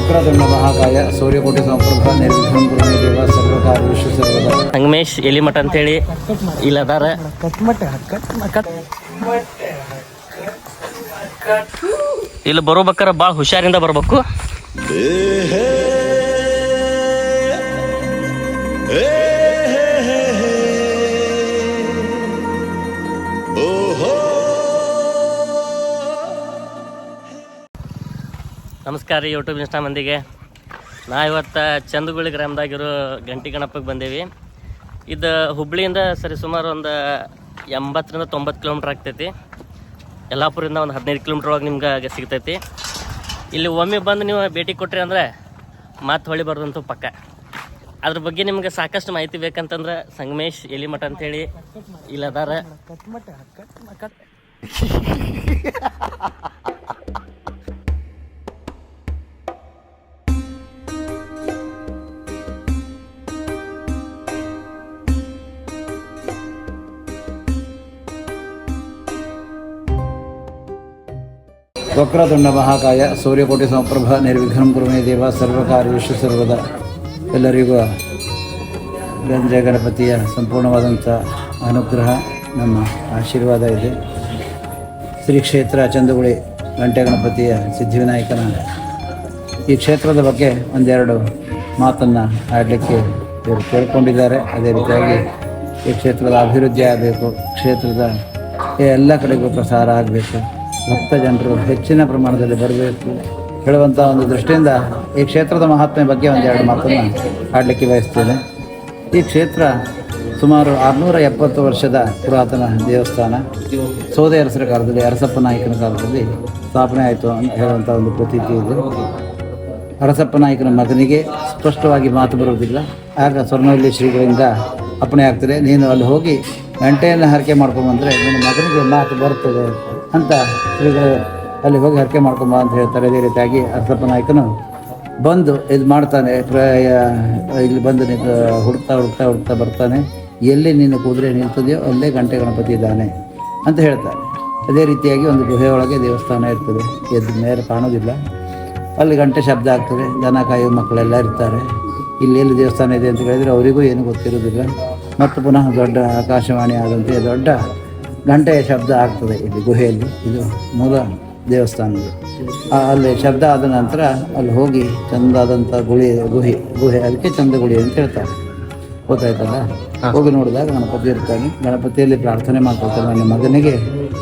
ವಕ್ರತುಂಡ ಎಲಿ ಮಠ ದೇವ ವಿಶ್ವ ಸರ್ವದ ಸಂಗಮೇಶ್ ಎಲಿಮಠ ಅಂತೇಳಿ ಇಲ್ಲಿ ಅದಾರ ಇಲ್ಲಿ ಬರೋಬೇಕಾರ ಭಾಳ ಹುಷಾರಿಂದ ಬರ್ಬೇಕು. ನಮಸ್ಕಾರ ರೀ ಯೂಟ್ಯೂಬ್ ಇನ್ಸ್ಟಾ ಮಂದಿಗೆ. ನಾ ಇವತ್ತು ಚಂದಗುಳಿ ಗ್ರಾಮದಾಗಿರೋ ಗಂಟಿ ಗಣಪಕ್ಕೆ ಬಂದೇವಿ. ಇದು ಹುಬ್ಳಿಯಿಂದ ಸರಿ ಸುಮಾರು ಒಂದು ಎಂಬತ್ತರಿಂದ ತೊಂಬತ್ತು ಕಿಲೋಮೀಟ್ರ್ ಆಗ್ತೈತಿ. ಯಲ್ಲಾಪುರದಿಂದ ಒಂದು ಹದಿನೈದು ಕಿಲೋಮೀಟ್ರ್ ಒಳಗೆ ನಿಮ್ಗೆ ಸಿಗ್ತೈತಿ. ಇಲ್ಲಿ ಒಮ್ಮೆ ಬಂದು ನೀವು ಭೇಟಿ ಕೊಟ್ರಿ ಅಂದ್ರೆ ಮಾತು ಹೊಳಿ ಬರೋದಂತೂ ಪಕ್ಕ. ಅದ್ರ ಬಗ್ಗೆ ನಿಮ್ಗೆ ಸಾಕಷ್ಟು ಮಾಹಿತಿ ಬೇಕಂತಂದ್ರೆ ಸಂಗಮೇಶ್ ಎಲಿಮಠ ಅಂತೇಳಿ ಇಲ್ಲಿ ವಕ್ರತುಂಡ ಮಹಾಕಾಯ ಸೂರ್ಯಕೋಟಿ ಸಂಪ್ರಭ ನಿರ್ವಿಘ್ನ ಕುರುಮೇ ದೇವ ಸರ್ವಕಾರ್ಯ ವಿಶ್ವ ಸರ್ವದ ಎಲ್ಲರಿಗೂ ಗಂಜ ಗಣಪತಿಯ ಸಂಪೂರ್ಣವಾದಂಥ ಅನುಗ್ರಹ, ನಮ್ಮ ಆಶೀರ್ವಾದ ಇದೆ. ಶ್ರೀ ಕ್ಷೇತ್ರ ಚಂದುಗುಳಿ ಗಂಟೆ ಗಣಪತಿಯ ಸಿದ್ಧಿವಿನಾಯಕನ ಈ ಕ್ಷೇತ್ರದ ಬಗ್ಗೆ ಒಂದೆರಡು ಮಾತನ್ನು ಆಡಲಿಕ್ಕೆ ಇವರು ಕೇಳ್ಕೊಂಡಿದ್ದಾರೆ. ಅದೇ ರೀತಿಯಾಗಿ ಈ ಕ್ಷೇತ್ರದ ಅಭಿವೃದ್ಧಿ ಆಗಬೇಕು, ಕ್ಷೇತ್ರದ ಎಲ್ಲ ಕಡೆಗೂ ಪ್ರಸಾರ ಆಗಬೇಕು. ಭಕ್ತ ಜನರು ಹೆಚ್ಚಿನ ಪ್ರಮಾಣದಲ್ಲಿ ಬರಬೇಕು. ಹೇಳುವಂಥ ಒಂದು ದೃಷ್ಟಿಯಿಂದ ಈ ಕ್ಷೇತ್ರದ ಮಹಾತ್ಮೆ ಬಗ್ಗೆ ಒಂದೆರಡು ಮಾತನ್ನು ಆಡಲಿಕ್ಕೆ ಬಯಸ್ತೇನೆ. ಈ ಕ್ಷೇತ್ರ ಸುಮಾರು ಆರುನೂರ ಎಪ್ಪತ್ತು ವರ್ಷದ ಪುರಾತನ ದೇವಸ್ಥಾನ. ಸೋದೆ ಅರಸರ ಕಾಲದಲ್ಲಿ, ಅರಸಪ್ಪ ನಾಯಕನ ಕಾಲದಲ್ಲಿ ಸ್ಥಾಪನೆ ಆಯಿತು ಅಂತ ಹೇಳುವಂಥ ಒಂದು ಪ್ರತೀತಿ ಇದೆ. ಅರಸಪ್ಪ ನಾಯಕನ ಮಗನಿಗೆ ಸ್ಪಷ್ಟವಾಗಿ ಮಾತು ಬರುವುದಿಲ್ಲ. ಆಗ ಸ್ವರ್ಣವಲ್ಲಿ ಶ್ರೀಗಳಿಂದ ಅಪ್ಪಣೆ ಆಗ್ತದೆ, ನೀನು ಅಲ್ಲಿ ಹೋಗಿ ಗಂಟೆಯನ್ನು ಹರಕೆ ಮಾಡ್ಕೊಂಬಂದರೆ ನಿನ್ನ ಮಗನಿಗೆ ಮಾತು ಬರ್ತದೆ ಅಂತ ಶ್ರೀಗಳು ಅಲ್ಲಿ ಹೋಗಿ ಹರಕೆ ಮಾಡ್ಕೊಂಬ ಅಂತ ಹೇಳ್ತಾರೆ. ಅದೇ ರೀತಿಯಾಗಿ ಅರ್ಸಪ್ಪ ನಾಯಕನು ಬಂದು ಇದು ಮಾಡ್ತಾನೆ. ಪ್ರಾಯ, ಇಲ್ಲಿ ಬಂದು ನಿಂತು ಹುಡ್ತಾ ಹುಡ್ತಾ ಹುಡ್ತಾ ಬರ್ತಾನೆ. ಎಲ್ಲಿ ನೀನು ಕುದುರೆ ನಿಲ್ತದೆಯೋ ಅಲ್ಲೇ ಗಂಟೆ ಗಣಪತಿ ಇದ್ದಾನೆ ಅಂತ ಹೇಳ್ತಾರೆ. ಅದೇ ರೀತಿಯಾಗಿ ಒಂದು ಗುಹೆಯೊಳಗೆ ದೇವಸ್ಥಾನ ಇರ್ತದೆ. ಎದ್ದು ಮೇಲೆ ಕಾಣೋದಿಲ್ಲ. ಅಲ್ಲಿ ಗಂಟೆ ಶಬ್ದ ಆಗ್ತದೆ. ದನ ಕಾಯುವ ಮಕ್ಕಳೆಲ್ಲ ಇರ್ತಾರೆ. ಇಲ್ಲಿ ಎಲ್ಲಿ ದೇವಸ್ಥಾನ ಇದೆ ಅಂತ ಹೇಳಿದರೆ ಅವರಿಗೂ ಏನು ಗೊತ್ತಿರೋದಿಲ್ಲ ಮತ್ತು ಪುನಃ ದೊಡ್ಡ ಆಕಾಶವಾಣಿ ಆದಂತೆ ದೊಡ್ಡ ಗಂಟೆಯ ಶಬ್ದ ಆಗ್ತದೆ ಇಲ್ಲಿ ಗುಹೆಯಲ್ಲಿ. ಇದು ಮೂಲ ದೇವಸ್ಥಾನ ಇದು. ಅಲ್ಲಿ ಶಬ್ದ ಆದ ನಂತರ ಅಲ್ಲಿ ಹೋಗಿ ಚಂದಾದಂಥ ಗುಳಿ ಗುಹೆ ಗುಹೆ ಅದಕ್ಕೆ ಚಂದ ಗುಳಿ ಅಂತ ಹೇಳ್ತಾರೆ. ಗೊತ್ತಾಯ್ತಲ್ಲ? ಹೋಗಿ ನೋಡಿದಾಗ ಗಣಪತಿ ಇರ್ತಾನೆ. ಗಣಪತಿಯಲ್ಲಿ ಪ್ರಾರ್ಥನೆ ಮಾಡ್ಕೊಳ್ತಾರೆ. ನನ್ನ ಮಗನಿಗೆ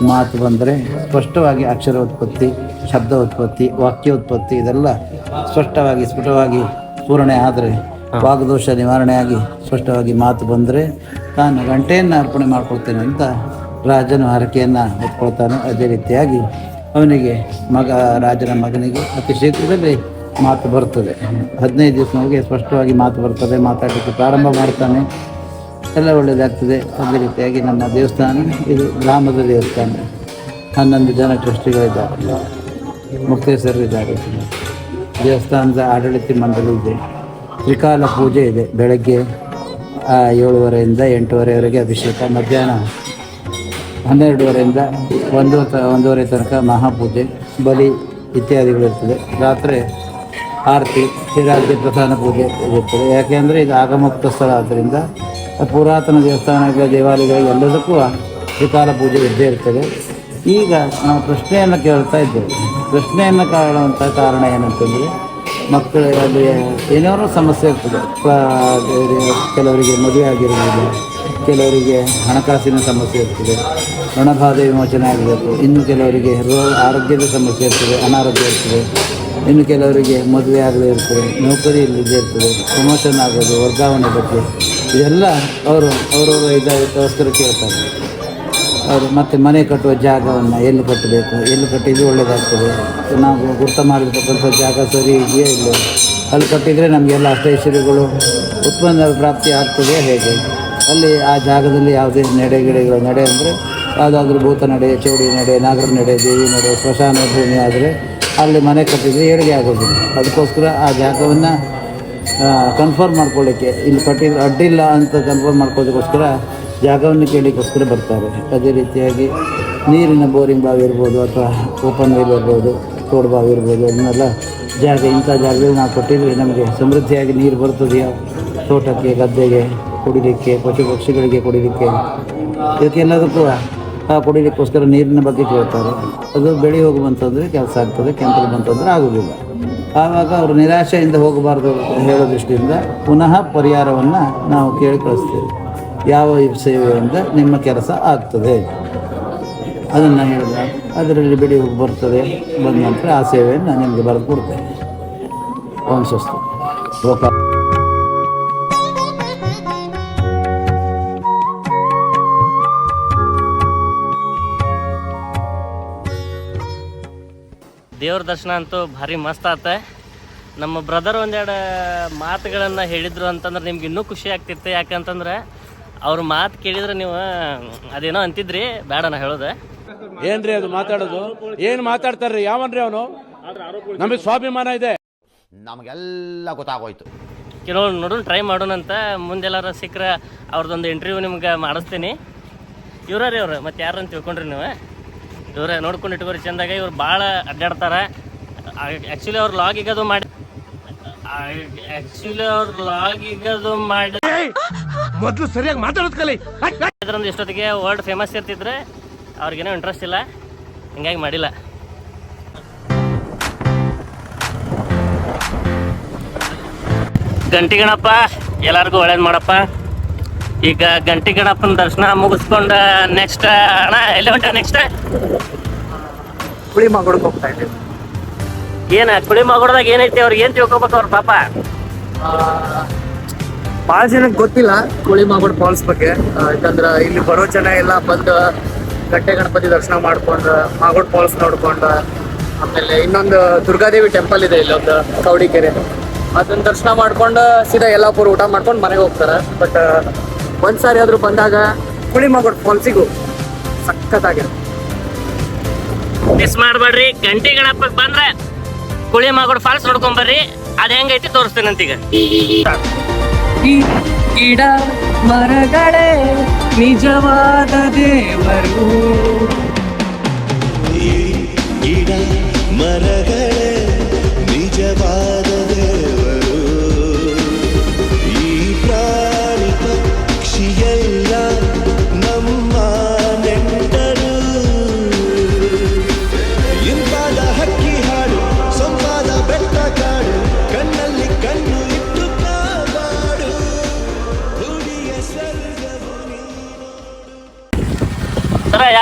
ಮಾತು ಬಂದರೆ ಸ್ಪಷ್ಟವಾಗಿ ಅಕ್ಷರ ಉತ್ಪತ್ತಿ ಶಬ್ದ ಉತ್ಪತ್ತಿ ವಾಕ್ಯ ಉತ್ಪತ್ತಿ ಇದೆಲ್ಲ ಸ್ಪಷ್ಟವಾಗಿ ಸ್ಫುಟವಾಗಿ ಪೂರಣೆ ಆದರೆ ವಾಗ್ದೋಷ ನಿವಾರಣೆಯಾಗಿ ಸ್ಪಷ್ಟವಾಗಿ ಮಾತು ಬಂದರೆ ತಾನು ಗಂಟೆಯನ್ನು ಅರ್ಪಣೆ ಮಾಡ್ಕೊಳ್ತೇನೆ ಅಂತ ರಾಜನು ಹರಕೆಯನ್ನು ಹೊತ್ಕೊಳ್ತಾನೋ. ಅದೇ ರೀತಿಯಾಗಿ ಅವನಿಗೆ ಮಗ, ರಾಜನ ಮಗನಿಗೆ ಅತಿ ಶೀಘ್ರದಲ್ಲಿ ಮಾತು ಬರ್ತದೆ. ಹದಿನೈದು ದಿವಸದೊಳಗೆ ಸ್ಪಷ್ಟವಾಗಿ ಮಾತು ಬರ್ತದೆ. ಮಾತಾಡಲಿಕ್ಕೆ ಪ್ರಾರಂಭ ಮಾಡ್ತಾನೆ. ಎಲ್ಲ ಒಳ್ಳೆಯದಾಗ್ತದೆ ಅದೇ ರೀತಿಯಾಗಿ ನಮ್ಮ ದೇವಸ್ಥಾನ ಇದು ಗ್ರಾಮದ ದೇವಸ್ಥಾನ. ಹನ್ನೊಂದು ಜನ ಟ್ರಸ್ಟಿಗಳಿದ್ದಾರೆ. ಮುಕ್ತೇಶ್ವರರು ಇದ್ದಾರೆ. ದೇವಸ್ಥಾನದ ಆಡಳಿತ ಮಂಡಳಿ ಇದೆ. ತ್ರಿಕಾಲ ಪೂಜೆ ಇದೆ. ಬೆಳಗ್ಗೆ ಏಳುವರೆಯಿಂದ ಎಂಟೂವರೆವರೆಗೆ ಅಭಿಷೇಕ, ಮಧ್ಯಾಹ್ನ ಹನ್ನೆರಡುವರೆಯಿಂದ ಒಂದು ತ, ಒಂದೂವರೆ ತನಕ ಮಹಾಪೂಜೆ, ಬಲಿ ಇತ್ಯಾದಿಗಳಿರ್ತದೆ ರಾತ್ರಿ ಆರತಿ ಶ್ರೀರಾಜ್ಯ ಪ್ರಧಾನ ಪೂಜೆ ಇರುತ್ತದೆ. ಯಾಕೆಂದರೆ ಇದು ಆಗಮುಕ್ತ ಸ್ಥಳ. ಆದ್ದರಿಂದ ಪುರಾತನ ದೇವಸ್ಥಾನಗಳ ದೇವಾಲಯಗಳಿಗೆ ಎಲ್ಲದಕ್ಕೂ ತ್ರಿಕಾಲ ಪೂಜೆ ಇದ್ದೇ ಇರ್ತದೆ. ಈಗ ನಾವು ಪ್ರಶ್ನೆಯನ್ನು ಕೇಳ್ತಾ ಇದ್ದೇವೆ. ಪ್ರಶ್ನೆಯನ್ನು ಕಾಣುವಂಥ ಕಾರಣ ಏನಂತಂದರೆ ಮಕ್ಕಳಲ್ಲಿ ಏನೋ ಸಮಸ್ಯೆ ಇರ್ತದೆ. ಕೆಲವರಿಗೆ ಮದುವೆ ಆಗಿರ್ಬೋದು, ಕೆಲವರಿಗೆ ಹಣಕಾಸಿನ ಸಮಸ್ಯೆ ಇರ್ತದೆ, ಋಣಬಾಧೆ ವಿಮೋಚನೆ ಆಗಬೇಕು ಇನ್ನು ಕೆಲವರಿಗೆ ರೋ, ಆರೋಗ್ಯದ ಸಮಸ್ಯೆ ಇರ್ತದೆ, ಅನಾರೋಗ್ಯ ಇರ್ತದೆ, ಇನ್ನು ಕೆಲವರಿಗೆ ಮದುವೆ ಆಗದೇ ಇರ್ತದೆ, ನೌಕರಿ ಇಲ್ಲದೇ ಇರ್ತದೆ ಪ್ರಮೋಷನ್ ಆಗೋದು, ವರ್ಗಾವಣೆ ಬಗ್ಗೆ, ಇದೆಲ್ಲ ಅವರು, ಅವರವರ ಇದಕ್ಕೋಸ್ಕರ ಕೇಳ್ತಾರೆ. ಅವರು ಮತ್ತೆ ಮನೆ ಕಟ್ಟುವ ಜಾಗವನ್ನು ಎಲ್ಲಿ ಕಟ್ಟಬೇಕು, ಎಲ್ಲಿ ಕಟ್ಟಿದ್ರೆ ಒಳ್ಳೆಯದಾಗ್ತದೆ ನಾವು ಗುರ್ತ ಮಾಡಿರ್ತಕ್ಕಂಥ ಜಾಗ ಸರಿ ಇದೆಯೇ ಇಲ್ಲ ಅಲ್ಲಿ ಕಟ್ಟಿದರೆ ನಮಗೆಲ್ಲ ಅಷ್ಟೈಶ್ವರ್ಯಗಳು ಉತ್ಪನ್ನ ಪ್ರಾಪ್ತಿ ಆಗ್ತದೆ ಹೇಗೆ? ಅಲ್ಲಿ ಆ ಜಾಗದಲ್ಲಿ ಯಾವುದೇ ನಡೆಗಿಡೆಗಳು ನಡೆ ಅಂದರೆ ಯಾವುದಾದ್ರೂ ಭೂತ ನಡೆ, ಚೌಡಿ ನಡೆ, ನಾಗರ ನಡೆ, ದೇವಿ ನಡೆ, ಸ್ಮಶಾನ ಭೂಮಿ ಆದರೆ ಅಲ್ಲಿ ಮನೆ ಕಟ್ಟಿದರೆ ಏಳಿಗೆ ಆಗೋದಿಲ್ಲ. ಅದಕ್ಕೋಸ್ಕರ ಆ ಜಾಗವನ್ನು ಕನ್ಫರ್ಮ್ ಮಾಡ್ಕೊಳ್ಳಿಕ್ಕೆ. ಇಲ್ಲಿ ಕಟ್ಟಿದ್ರೆ ಅಡ್ಡಿಲ್ಲ ಅಂತ ಕನ್ಫರ್ಮ್ ಮಾಡ್ಕೊಳ್ಳೋದಕ್ಕೋಸ್ಕರ ಜಾಗವನ್ನು ಕೇಳಲಿಕ್ಕೋಸ್ಕರ ಬರ್ತಾರೆ. ಅದೇ ರೀತಿಯಾಗಿ ನೀರಿನ ಬೋರಿಂಗ್ ಬಾವಿ ಇರ್ಬೋದು ಅಥವಾ ಓಪನ್ ವೈಲ್ ಇರ್ಬೋದು ತೋಡುಬಾವಿ ಇರ್ಬೋದು, ಅದನ್ನೆಲ್ಲ ಜಾಗ, ಇಂಥ ಜಾಗದಲ್ಲಿ ನಾವು ಕೊಟ್ಟಿದ್ರೆ ನಮಗೆ ಸಮೃದ್ಧಿಯಾಗಿ ನೀರು ಬರ್ತದೆಯೋ ತೋಟಕ್ಕೆ, ಗದ್ದೆಗೆ ಕುಡಿಲಿಕ್ಕೆ, ಪಶು ಪಕ್ಷಿಗಳಿಗೆ ಕುಡಿಲಿಕ್ಕೆ ಇದಕ್ಕೆಲ್ಲದಕ್ಕೂ ಆ ಕುಡಿಲಿಕ್ಕೋಸ್ಕರ ನೀರಿನ ಬಗ್ಗೆ ಕೇಳ್ತಾರೆ. ಅದು ಬೆಳೆ ಹೋಗುವಂಥದ್ದು ಕೆಲಸ ಆಗ್ತದೆ, ಕೆಂಪಲ್ಲಿ ಬಂತಂದರೆ ಆಗೋದಿಲ್ಲ ಆವಾಗ ಅವರು ನಿರಾಶೆಯಿಂದ ಹೋಗಬಾರ್ದು ಹೇಳೋ ದೃಷ್ಟಿಯಿಂದ ಪುನಃ ಪರಿಹಾರವನ್ನು ನಾವು ಕೇಳಿ ಕಳಿಸ್ತೇವೆ. ಯಾವ ಸೇವೆಯಿಂದ ನಿಮ್ಮ ಕೆಲಸ ಆಗ್ತದೆ. ಅದನ್ನು ಹೇಳಿದ, ಅದರಲ್ಲಿ ಬಿಡಿ ಬರ್ತದೆ. ಬಂದ ನಂತರ ಆ ಸೇವೆಯನ್ನು ನಿಮಗೆ ಬರೆದು ಕೊಡ್ತೇನೆ. ಓಂ ಸ್ವಸ್ತಿ. ದೇವ್ರ ದರ್ಶನ ಅಂತೂ ಭಾರಿ ಮಸ್ತ್ ಆತ. ನಮ್ಮ ಬ್ರದರ್ ಒಂದೆರಡು ಮಾತುಗಳನ್ನು ಹೇಳಿದ್ರು ಅಂತಂದ್ರೆ ನಿಮ್ಗೆ ಇನ್ನೂ ಖುಷಿ ಆಗ್ತಿತ್ತು. ಯಾಕಂತಂದ್ರೆ ಅವ್ರ ಮಾತು ಕೇಳಿದ್ರೆ ನೀವು ಅದೇನೋ ಅಂತಿದ್ರಿ ಬೇಡ ನಾ ಹೇಳೋದು. ಏನ್ರಿ ಅದು ಮಾತಾಡೋದು? ಏನ್ ಮಾತಾಡ್ತಾರ್ರಿ? ಯಾವನ್ರಿ ಅವನು? ನಮಗೆ ಸ್ವಾಭಿಮಾನ ಇದೆ. ನಮಗೆಲ್ಲ ಗೊತ್ತಾಗೋಯ್ತು. ಕೆಲವ್ರು ನೋಡೋಣ ಟ್ರೈ ಮಾಡೋಣಂತ ಮುಂದೆಲ್ಲಾರ ಸಿಕ್ಕ್ರ ಅವ್ರದ್ದೊಂದು ಇಂಟರ್ವ್ಯೂ ನಿಮ್ಗೆ ಮಾಡಿಸ್ತೀನಿ. ಇವ್ರ ರೀ ಅವ್ರು ಮತ್ತೆ ಯಾರು ಅಂತ ತಿಳ್ಕೊಂಡ್ರಿ ನೀವು. ಇವ್ರ ನೋಡ್ಕೊಂಡು ಇಟ್ಕೋರಿ. ಚಂದಾಗ ಇವ್ರು ಭಾಳ ಅಡ್ಡಾಡ್ತಾರೆ. ಆ್ಯಕ್ಚುಲಿ ಅವ್ರು ಲಾಗಿಗದು ಅದು ಮಾಡಿ ಆ್ಯಕ್ಚುಲಿ ಅವ್ರು ಲಾಗಿಗದು ಅದು ಮಾಡಿ ಮೊದಲು ಸರಿಯಾಗಿ ಮಾತಾಡೋದು ಕಲಿ. ಇದ್ರಂದು ಎಷ್ಟೊತ್ತಿಗೆ ವರ್ಲ್ಡ್ ಫೇಮಸ್ ಇರ್ತಿದ್ರೆ ಅವ್ರಿಗೇನೋ ಇಂಟ್ರೆಸ್ಟ್ ಇಲ್ಲ. ಹಿಂಗಾಗಿ ಮಾಡಿಲ್ಲ. ಗಂಟಿ ಗಣಪ ಎಲ್ಲರಿಗೂ ಒಳ್ಳೇದು ಮಾಡಪ್ಪ. ಈಗ ಗಂಟಿ ಗಣಪನ ದರ್ಶನ ಮುಗಿಸ್ಕೊಂಡ ನೆಕ್ಸ್ಟ್ ಅಣ್ಣ ಎಲ್ಲಿ ಹೊಂಟ ನೆಕ್ಸ್ಟ್ ಕುಳಿ ಮಗೊಳಕ್ಕೆ ಹೋಗ್ತಾ ಇದ್ದೀವಿ. ಏನ ಕುಳಿ ಮಗಡ್ದಾಗ ಏನೈತಿ ಅವ್ರಿಗೆ? ಏನ್ ತಿಳ್ಕೊಬೇಕು ಅವ್ರ ಪಾಪ? ಭಾಳ ಜನಕ್ಕೆ ಗೊತ್ತಿಲ್ಲ. ಕೋಳಿ ಮಾಗೋಡ್ ಫಾಲ್ಸ್ ಬಗ್ಗೆ. ಯಾಕಂದ್ರೆ ಇಲ್ಲಿ ಬರೋ ಜನ ಎಲ್ಲ ಬಂದು ಗಟ್ಟೆ ಗಣಪತಿ ದರ್ಶನ ಮಾಡ್ಕೊಂಡು ಮಾಗೋಡ್ ಫಾಲ್ಸ್ ನೋಡ್ಕೊಂಡು, ಆಮೇಲೆ ಇನ್ನೊಂದು ದುರ್ಗಾದೇವಿ ಟೆಂಪಲ್ ಇದೆ ಇಲ್ಲಿ ಒಂದು ಕೌಡಿಕೆರೆ. ಅದನ್ನ ದರ್ಶನ ಮಾಡ್ಕೊಂಡು ಸೀದಾ ಯಲ್ಲಾಪುರ ಊಟ ಮಾಡ್ಕೊಂಡು ಮನೆಗೆ ಹೋಗ್ತಾರೆ. ಬಟ್ ಒಂದ್ಸಾರಿ ಆದ್ರೂ ಬಂದಾಗ ಹುಳಿ ಮಾಗೋಡ್ ಫಾಲ್ಸಿಗೂ ಸಖತ್ತಾಗಿರುತ್ತೆ ಮಿಸ್ ಮಾಡ್ಬೇಡ್ರಿ. ಗಂಟೆ ಗಣಪಕ್ ಬಂದ್ರೆ ಕುಳಿ ಮಾಗೋಡ್ ಫಾಲ್ಸ್ ನೋಡ್ಕೊಂಬರ್ರಿ ಅದ್ ಹೆಂಗೈತಿ ತೋರಿಸ್ತೇನಂತೀಗ. ಈ ಗಿಡ ಮರಗಳೇ ನಿಜವಾದ ದೇವರು. ಗಿಡ ಮರಗಳೇ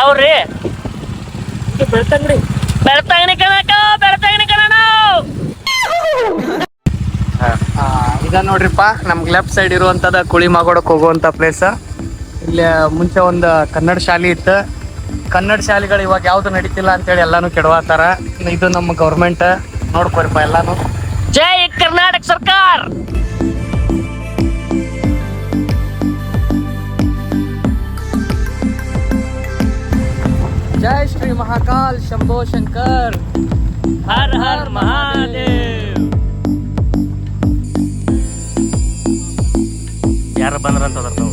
ಯಾವ್ರಿ? ಬೆಳ್ತಂಗಡಿ. ಬೆಳ್ತಂಗಡಿ ಕಣಕ ಬೆಳ್ತಂಗಡಿ ಕಣ ಇದ ನೋಡ್ರಿಪ್ಪ ನಮ್ಗೆ ಲೆಫ್ಟ್ ಸೈಡ್ ಇರುವಂತದ ಕುಳಿ ಮಾಗೋಡಕ್ ಹೋಗುವಂತ ಪ್ಲೇಸ್ ಇಲ್ಲಿ ಮುಂಚೆ ಒಂದು ಕನ್ನಡ ಶಾಲೆ ಇತ್ತು. ಕನ್ನಡ ಶಾಲೆಗಳು ಇವಾಗ ಯಾವ್ದು ನಡೀತಿಲ್ಲ ಅಂತೇಳಿ ಎಲ್ಲಾನು ಕೆಡವಾತಾರ. ಇದು ನಮ್ಮ ಗೌರ್ಮೆಂಟ್ ನೋಡ್ಕೊರಿಪ್ಪ ಎಲ್ಲಾನು. ಜೈ ಕರ್ನಾಟಕ ಸರ್ಕಾರ. ಜೈ ಶ್ರೀ ಮಹಾಕಾಲ್ ಶಂಭೋ ಶಂಕರ್. ಹರ್ ಹರ್ ಮಹಾದೇವ್. ಯಾರು ಬಂದ್ರಂತ ನಾವು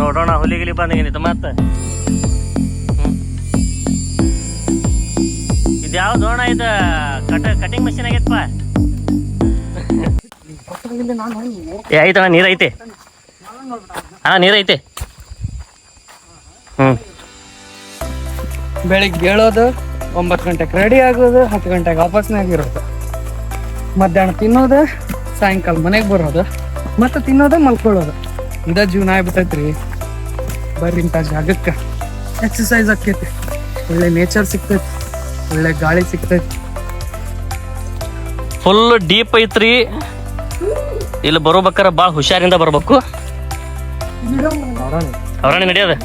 ನೋಡೋಣ ಹುಲಿ ಗಿಲಿ ಬಂದಿತ್ತು ಮತ್ತೆ? ಇದು ಯಾವ್ದು ಅಣ್ಣ ಇದು? ಕಟ ಕಟಿಂಗ್ ಮಷಿನ್ ಆಗೈತಪ್ಪ ಏ ಐತಣ್ಣ ನೀರ್ ಐತೆ. ಹಾ ನೀರ್ ಐತೆ. ಹ್ಮ್. ಬೆಳಿಗ್ಗೆ ಏಳೋದು ಒಂಬತ್ತು ಗಂಟೆಗೆ ರೆಡಿ ಆಗೋದು ಹತ್ತು ಗಂಟೆಗೆ ವಾಪಸ್ನಾಗ ಇರೋದು ಮಧ್ಯಾಹ್ನ ತಿನ್ನೋದು ಸಾಯಂಕಾಲ ಮನೆಗೆ ಬರೋದು ಮತ್ತೆ ತಿನ್ನೋದು ಮಲ್ಕೊಳ್ಳೋದು. ಇದ ಜೀವನ ಆಗ್ಬಿಟ್ಟೈತ್ರಿ. ಬರ್ರಿ ಇಂಥ ಜಾಗಕ್ಕೆ. ಎಕ್ಸಸೈಸ್ ಆಕೈತಿ ಒಳ್ಳೆ ನೇಚರ್ ಸಿಗ್ತೈತಿ. ಒಳ್ಳೆ ಗಾಳಿ ಸಿಗ್ತೈತಿ. ಫುಲ್ ಡೀಪ್ ಐತ್ರಿ. ಇಲ್ಲಿ ಬರೋಬೇಕಾರ ಭಾಳ ಹುಷಾರಿಂದ ಬರ್ಬೇಕು. ಅವರಾಣಿ ನಡೆಯೋದು.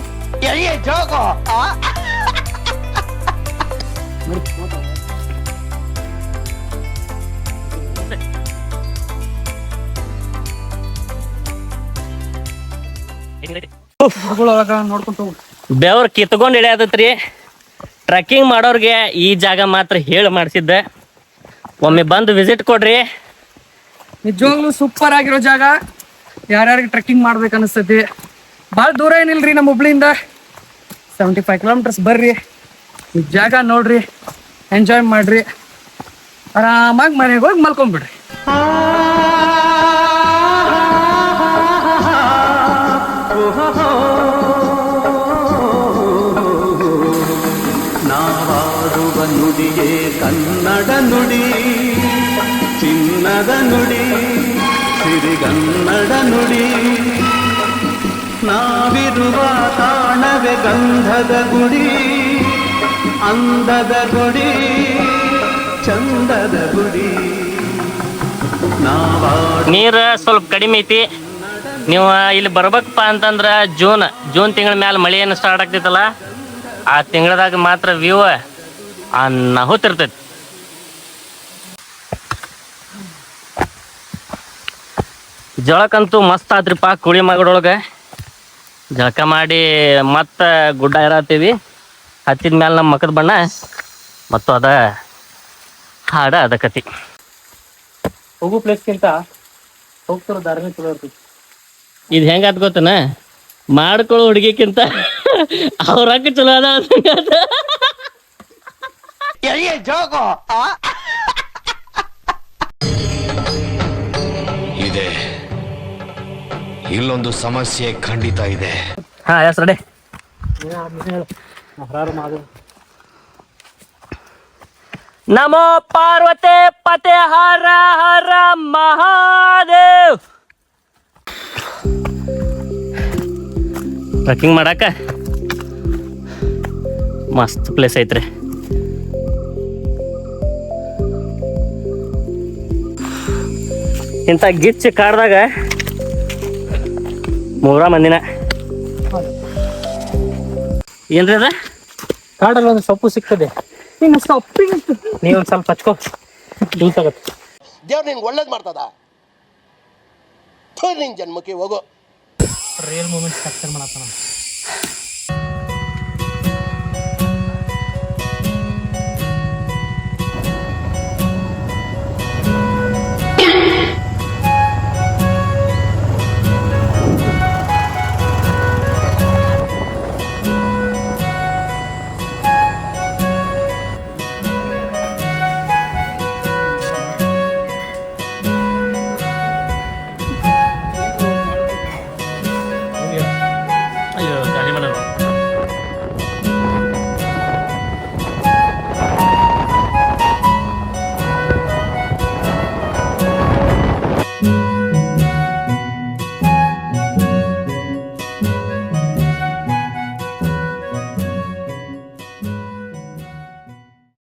ಬೆವ್ರ ಕಿತ್ಕೊಂಡ್ ಇಳಿಯತೈತ್ರಿ ಟ್ರೆಕ್ಕಿಂಗ್ ಮಾಡೋರ್ಗೆ ಈ ಜಾಗ ಮಾತ್ರ ಹೇಳಿ ಮಾಡಿಸಿದ್ದೆ. ಒಮ್ಮೆ ಬಂದು ವಿಸಿಟ್ ಕೊಡ್ರಿ. ನಿಜವಾಗ್ಲೂ ಸೂಪರ್ ಆಗಿರೋ ಜಾಗ. ಯಾರ್ಯಾರಿಗೆ ಟ್ರೆಕ್ಕಿಂಗ್ ಮಾಡ್ಬೇಕು ಅನಿಸ್ತೈತಿ ಭಾಳ ದೂರ ಏನಿಲ್ರಿ ನಮ್ಮ ಹುಬ್ಳಿಯಿಂದ? ಸೆವೆಂಟಿ ಫೈವ್ ಕಿಲೋಮೀಟರ್ಸ್ ಬರ್ರಿ. ಈ ಜಾಗ ನೋಡ್ರಿ ಎಂಜಾಯ್ ಮಾಡ್ರಿ. ಆರಾಮಾಗಿ ಮನೆಗೆ ಹೋಗಿ ಮಲ್ಕೊಂಡ್ಬಿಡ್ರಿ ನುಡಿಯೇ ಕನ್ನಡ ನುಡಿ. ಚಿನ್ನದ ನುಡಿ ಸಿರಿಗನ್ನಡ ನುಡಿ. ನಾವಿರುವ ತಾಣವೆ ಗಂಧದ ಗುಡಿ, ಅಂದದ ಗುಡಿ, ಚಂದದ ಗುಡಿ. ನೀರು ಸ್ವಲ್ಪ ಕಡಿಮೆ ಐತಿ. ನೀವು ಇಲ್ಲಿ ಬರ್ಬೇಕಪ್ಪ ಅಂತಂದ್ರೆ ಜೂನ್ ಜೂನ್ ತಿಂಗಳ ಮೇಲೆ ಮಳೆ ಏನು ಸ್ಟಾರ್ಟ್ ಆಗ್ತೈತಲ್ಲ, ಆ ತಿಂಗಳದಾಗ ಮಾತ್ರ ವ್ಯೂ ಅನ್ನಾಹುತಿರ್ತೈತಿ ಜಳಕಂತೂ ಮಸ್ತ್ ಆತ್ರಿಪ್ಪ ಕುಳಿ ಮಗಡೊಳಗೆ. ಜಳಕ ಮಾಡಿ ಮತ್ತೆ ಗುಡ್ಡ ಇರತ್ತೀವಿ ಹತ್ತಿದ ಮೇಲೆ ನಮ್ಮ ಮಕದ ಬಣ್ಣ ಮತ್ತು ಅದ ಹಾಡ ಅದ ಕತಿ. ಹೋಗೋ ಪ್ಲೇಸ್ಗಿಂತ ಹೋಗ್ತಿರೋ ದಾರಿನೇ ಚಲೋ ಇರ್ತೈತಿ. ಇದು ಹೆಂಗಾತ್ ಗೊತ್ತನ? ಮಾಡ್ಕೊಳ್ಳೋ ಹುಡುಗಿಕ್ಕಿಂತ ಅವ್ರ ಚಲೋ ಅದ ಅಂದಂಗಾತ. ಇಲ್ಲೊಂದು ಸಮಸ್ಯೆ ಖಂಡಿತ ಇದೆ. ನಮೋ ಪಾರ್ವತೆ ಪತೆ ಹರ ಹರ ಮಹಾದೇವ್. ಟ್ರೆಕ್ಕಿಂಗ್ ಮಾಡಾಕ? ಮಸ್ತ್ ಪ್ಲೇಸ್ ಐತ್ರಿ. ಇಂಥ ಗಿಚ್ಚ ಕಾಡ್ದಾಗ ಮೂರ ಮಂದಿನ. ಏನ್ರಿ ಅದ? ಕಾಡಲ್ಲಿ ಒಂದು ಸೊಪ್ಪು ಸಿಗ್ತದೆ. ನೀನು ಸೊಪ್ಪಿಗೆ ಸ್ವಲ್ಪ ಹಚ್ಕೋ. ಜ್ಯೂಸ್ ಆಗತ್ತೆ ದೇವ್ರು ನಿಂಗೆ ಒಳ್ಳೇದು ಮಾಡ್ತದ? ನಿನ್ ಜನ್ಮಕ್ಕೆ ಹೋಗೋ. Real moments capture ಮಾಡತ್ತಾನ.